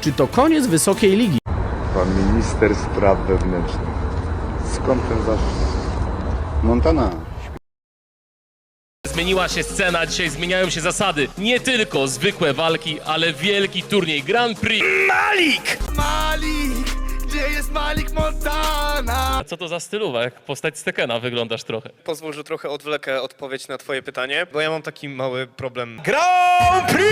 Czy to koniec wysokiej ligi? Pan minister spraw wewnętrznych. Skąd ten zaszczyt? Montana. Zmieniła się scena, dzisiaj zmieniają się zasady. Nie tylko zwykłe walki, ale wielki turniej Grand Prix. Malik! Malik! Gdzie jest Malik Montana? A co to za stylowa? Jak postać Stekena wyglądasz trochę. Pozwól, że trochę odwlekę odpowiedź na twoje pytanie, bo ja mam taki mały problem. Grand Prix!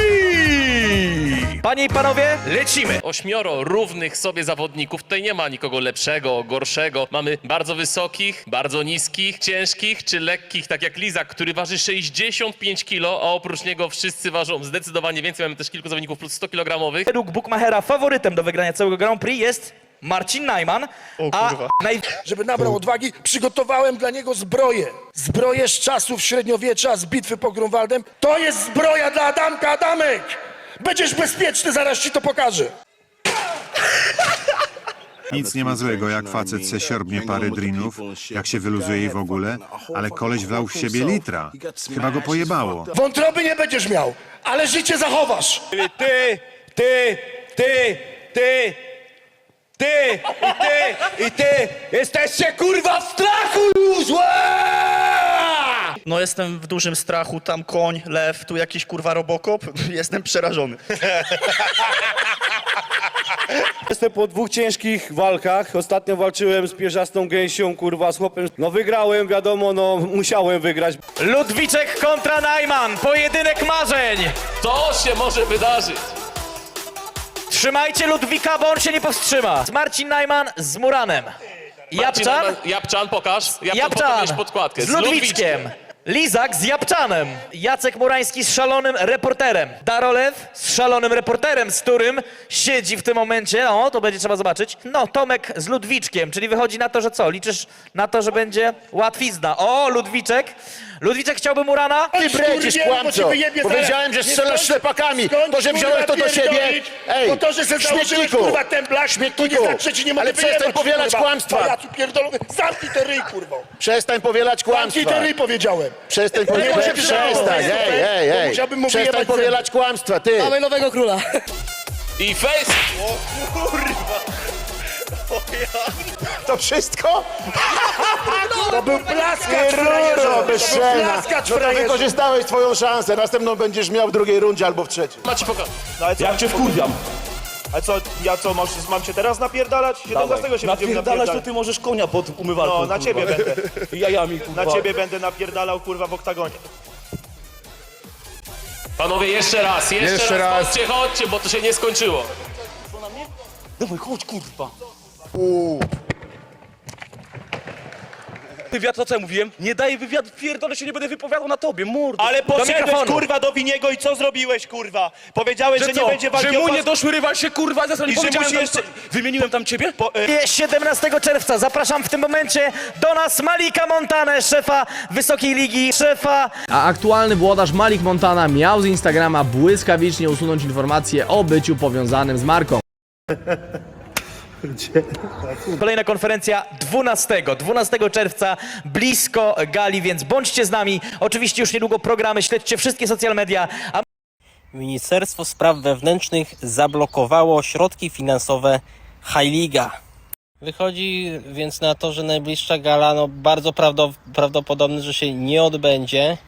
Panie i panowie, lecimy! Ośmioro równych sobie zawodników. Tutaj nie ma nikogo lepszego, gorszego. Mamy bardzo wysokich, bardzo niskich, ciężkich czy lekkich, tak jak Lizak, który waży 65 kg, a oprócz niego wszyscy ważą zdecydowanie więcej. Mamy też kilku zawodników plus 100 kg. Według Bookmachera faworytem do wygrania całego Grand Prix jest Marcin Najman, a naj... żeby nabrał odwagi, przygotowałem dla niego zbroję. Zbroję z czasów średniowiecza, z bitwy pod Grunwaldem. To jest zbroja dla Adamka, Adamek! Będziesz bezpieczny, zaraz ci to pokażę. Nic nie ma złego, jak facet se siorbnie parę drinów, jak się wyluzuje i w ogóle, ale koleś wlał w siebie litra. Chyba go pojebało. Wątroby nie będziesz miał, ale życie zachowasz. Ty, ty, ty, ty, ty i ty i ty jesteście kurwa w strachu! No jestem w dużym strachu, tam koń, lew, tu jakiś kurwa robokop, jestem przerażony. Jestem po dwóch ciężkich walkach. Ostatnio walczyłem z pierzastą gęsią, kurwa, z chłopem. No wygrałem, wiadomo, no musiałem wygrać. Ludwiczek kontra Najman, pojedynek marzeń! To się może wydarzyć. Trzymajcie Ludwika, bo on się nie powstrzyma. Marcin Najman z Muranem. Japczan, Japczan, pokaż. Japczan, Japczan pokaż podkładkę. z Ludwiczkiem. Lizak z Japczanem. Jacek Murański z szalonym reporterem. Darolew z szalonym reporterem, z którym siedzi w tym momencie. O, to będzie trzeba zobaczyć. No, Tomek z Ludwiczkiem, czyli wychodzi na to, że co? Liczysz na to, że będzie łatwizna. O, Ludwiczek. Ludwiczek chciałby Murana? Ty bredzisz, kłamco! Powiedziałem, że strzelasz ślepakami! To, że wziąłeś to do siebie... Ej, bo to, że sobie założyłeś, kurwa, ten blak, śmietniku, to nie znaczy, że ci nie mogę Ale przestań powielać kłamstwa! Ja tu pierdolony... Zamknij te ryj, kurwa! Przestań powielać kłamstwa! Zamknij te ryj, powiedziałem! Przestań powielać... Przestań, ej, ej, ej! Musiałbym mu Przestań powielać kłamstwa, ty! Mamy nowego króla! I face! To wszystko? To był plaskacz, frajerze! To był plaskacz, frajerze! Wykorzystałeś twoją szansę, następną będziesz miał w drugiej rundzie albo w trzeciej. Macie pokaż. Jak cię wkurwiam. A co, ja co, masz, mam się teraz napierdalać? 17 się będziemy napierdalać. to ty możesz konia pod umywalką. No, na ciebie będę. Jajami, kurwa. Na ciebie będę napierdalał, kurwa, w oktagonie. Panowie, jeszcze raz, jeszcze, Jeszcze raz. raz. Chodźcie, chodźcie, bo to się nie skończyło. Dawaj, chodź, kurwa. Wywiad, to co ja mówiłem? Nie daję wywiad, pierdolę się, nie będę wypowiadał na tobie, mordo. Ale poszedłeś, kurwa, do Winiego i co zrobiłeś, kurwa? Powiedziałeś, że, nie będzie walki Że mu nie doszły rywal się kurwa, za I że musi jeszcze... Wymieniłem tam ciebie? Po, e, 17 czerwca zapraszam w tym momencie do nas Malika Montanę, szefa Wysokiej Ligi, szefa A aktualny włodarz Malik Montana miał z Instagrama błyskawicznie usunąć informacje o byciu powiązanym z marką. Kolejna konferencja 12, 12 czerwca, blisko gali, więc bądźcie z nami. Oczywiście już niedługo programy, śledźcie wszystkie social media, a Ministerstwo Spraw Wewnętrznych zablokowało środki finansowe High Liga. Wychodzi więc na to, że najbliższa gala no, bardzo prawdo- prawdopodobne, że się nie odbędzie.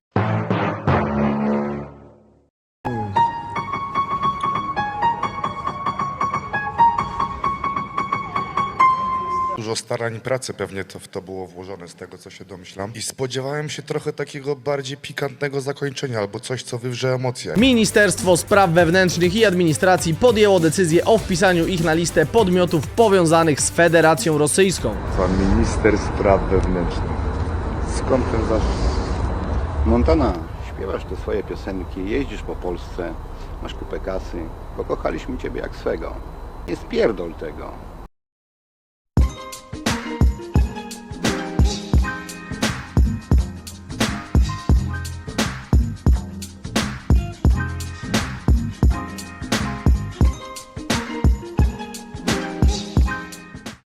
Dużo starań i pracy pewnie to w to było włożone, z tego co się domyślam. I spodziewałem się trochę takiego bardziej pikantnego zakończenia, albo coś, co wywrze emocje. Ministerstwo Spraw Wewnętrznych i Administracji podjęło decyzję o wpisaniu ich na listę podmiotów powiązanych z Federacją Rosyjską. Pan minister spraw wewnętrznych. Skąd ten zaszczyt? Montana. Śpiewasz te swoje piosenki, jeździsz po Polsce, masz kupę kasy. Pokochaliśmy ciebie jak swego. Nie spierdol tego.